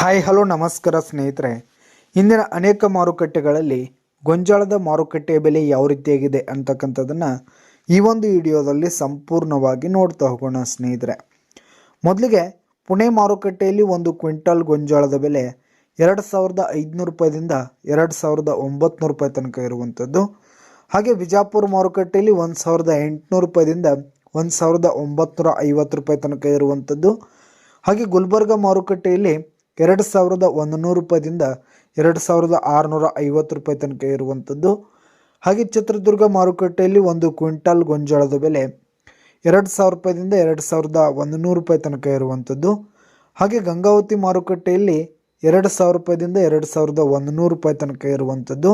Hi, hello, ನಮಸ್ಕಾರ ಸ್ನೇಹಿತರೆ. ಇಂದಿನ ಅನೇಕ ಮಾರುಕಟ್ಟೆಗಳಲ್ಲಿ ಗೊಂಜಾಳದ ಮಾರುಕಟ್ಟೆಯ ಬೆಲೆ ಯಾವ ರೀತಿಯಾಗಿದೆ ಅಂತಕ್ಕಂಥದ್ದನ್ನು ಈ ಒಂದು ವಿಡಿಯೋದಲ್ಲಿ ಸಂಪೂರ್ಣವಾಗಿ ನೋಡ್ತಾ ಹೋಗೋಣ ಸ್ನೇಹಿತರೆ. ಮೊದಲಿಗೆ ಪುಣೆ ಮಾರುಕಟ್ಟೆಯಲ್ಲಿ ಒಂದು ಕ್ವಿಂಟಲ್ ಗೊಂಜಾಳದ ಬೆಲೆ ಎರಡು ಸಾವಿರದ ಐದುನೂರು ರೂಪಾಯಿದಿಂದ ಎರಡು ಸಾವಿರದ ಒಂಬತ್ತು ರೂಪಾಯಿ ತನಕ ಇರುವಂಥದ್ದು. ಹಾಗೆ ಬಿಜಾಪುರ ಮಾರುಕಟ್ಟೆಯಲ್ಲಿ ಒಂದು ಸಾವಿರದ ಎಂಟುನೂರು ರೂಪಾಯಿದಿಂದ ಒಂದು ಸಾವಿರದ ಒಂಬತ್ತು ಐವತ್ತು ರೂಪಾಯಿ ತನಕ ಇರುವಂಥದ್ದು. ಹಾಗೆ ಗುಲ್ಬರ್ಗ ಮಾರುಕಟ್ಟೆಯಲ್ಲಿ ಎರಡು ಸಾವಿರದ ಒಂದು ನೂರು ರೂಪಾಯಿದಿಂದ ಎರಡು ಸಾವಿರದ ಆರುನೂರ ಐವತ್ತು ರೂಪಾಯಿ ತನಕ ಇರುವಂಥದ್ದು ಹಾಗೆ ಚಿತ್ರದುರ್ಗ ಮಾರುಕಟ್ಟೆಯಲ್ಲಿ ಒಂದು ಕ್ವಿಂಟಾಲ್ ಗೊಂಜಾಳದ ಬೆಲೆ ಎರಡು ಸಾವಿರ ರೂಪಾಯಿದಿಂದ ಎರಡು ಸಾವಿರದ ಒಂದು ನೂರು ರೂಪಾಯಿ ತನಕ ಇರುವಂಥದ್ದು ಹಾಗೆ ಗಂಗಾವತಿ ಮಾರುಕಟ್ಟೆಯಲ್ಲಿ ಎರಡು ಸಾವಿರ ರೂಪಾಯಿದಿಂದ ಎರಡು ಸಾವಿರದ ಒಂದು ನೂರು ರೂಪಾಯಿ ತನಕ ಇರುವಂಥದ್ದು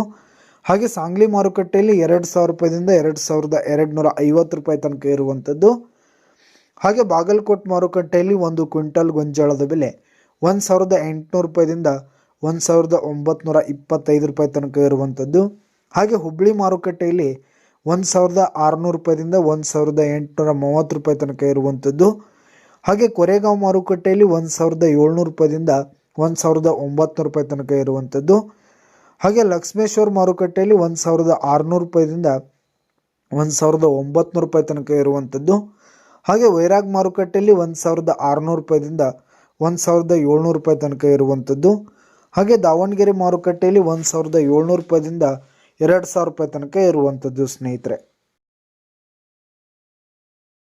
ಹಾಗೆ ಸಾಂಗ್ಲಿ ಮಾರುಕಟ್ಟೆಯಲ್ಲಿ ಎರಡು ಸಾವಿರ ರೂಪಾಯಿದಿಂದ ಎರಡು ಸಾವಿರದ ಎರಡು ನೂರ ಐವತ್ತು ರೂಪಾಯಿ ತನಕ ಇರುವಂಥದ್ದು ಹಾಗೆ ಬಾಗಲಕೋಟ್ ಮಾರುಕಟ್ಟೆಯಲ್ಲಿ ಒಂದು ಕ್ವಿಂಟಲ್ ಗೊಂಜಾಳದ ಬೆಲೆ ಒಂದು ಸಾವಿರದ ಎಂಟುನೂರು ರೂಪಾಯಿದಿಂದ ಒಂದು ಸಾವಿರದ ಒಂಬತ್ತು ಇಪ್ಪತ್ತೈದು ರೂಪಾಯಿ ತನಕ ಇರುವಂಥದ್ದು. ಹಾಗೆ ಹುಬ್ಬಳ್ಳಿ ಮಾರುಕಟ್ಟೆಯಲ್ಲಿ ಒಂದು ಸಾವಿರದ ಆರುನೂರು ರೂಪಾಯಿದಿಂದ ಒಂದು ಸಾವಿರದ ಎಂಟುನೂರ ಮೂವತ್ತು ರೂಪಾಯಿ ತನಕ ಇರುವಂಥದ್ದು. ಹಾಗೆ ಕೊರೆಗಾಂವ್ ಮಾರುಕಟ್ಟೆಯಲ್ಲಿ ಒಂದು ಸಾವಿರದ ಏಳ್ನೂರು ರೂಪಾಯಿದಿಂದ ಒಂದು ಸಾವಿರದ ಒಂಬತ್ತು ರೂಪಾಯಿ ತನಕ ಇರುವಂಥದ್ದು. ಹಾಗೆ ಲಕ್ಷ್ಮೇಶ್ವರ ಮಾರುಕಟ್ಟೆಯಲ್ಲಿ ಒಂದು ಸಾವಿರದ ಆರುನೂರು ರೂಪಾಯಿದಿಂದ ಒಂದು ಸಾವಿರದ ಒಂಬತ್ತು ರೂಪಾಯಿ ತನಕ ಇರುವಂಥದ್ದು. ಹಾಗೆ ವೈರಾಗ್ ಮಾರುಕಟ್ಟೆಯಲ್ಲಿ ಒಂದು ಸಾವಿರದ ಆರುನೂರು ರೂಪಾಯಿದಿಂದ ಒಂದು ಸಾವಿರದ ಏಳ್ನೂರು ರೂಪಾಯಿ ತನಕ ಇರುವಂಥದ್ದು. ಹಾಗೆ ದಾವಣಗೆರೆ ಮಾರುಕಟ್ಟೆಯಲ್ಲಿ ಒಂದು ಸಾವಿರದ ಏಳ್ನೂರು ರೂಪಾಯಿದಿಂದ ಎರಡು ಸಾವಿರ ರೂಪಾಯಿ ತನಕ ಇರುವಂಥದ್ದು ಸ್ನೇಹಿತರೆ.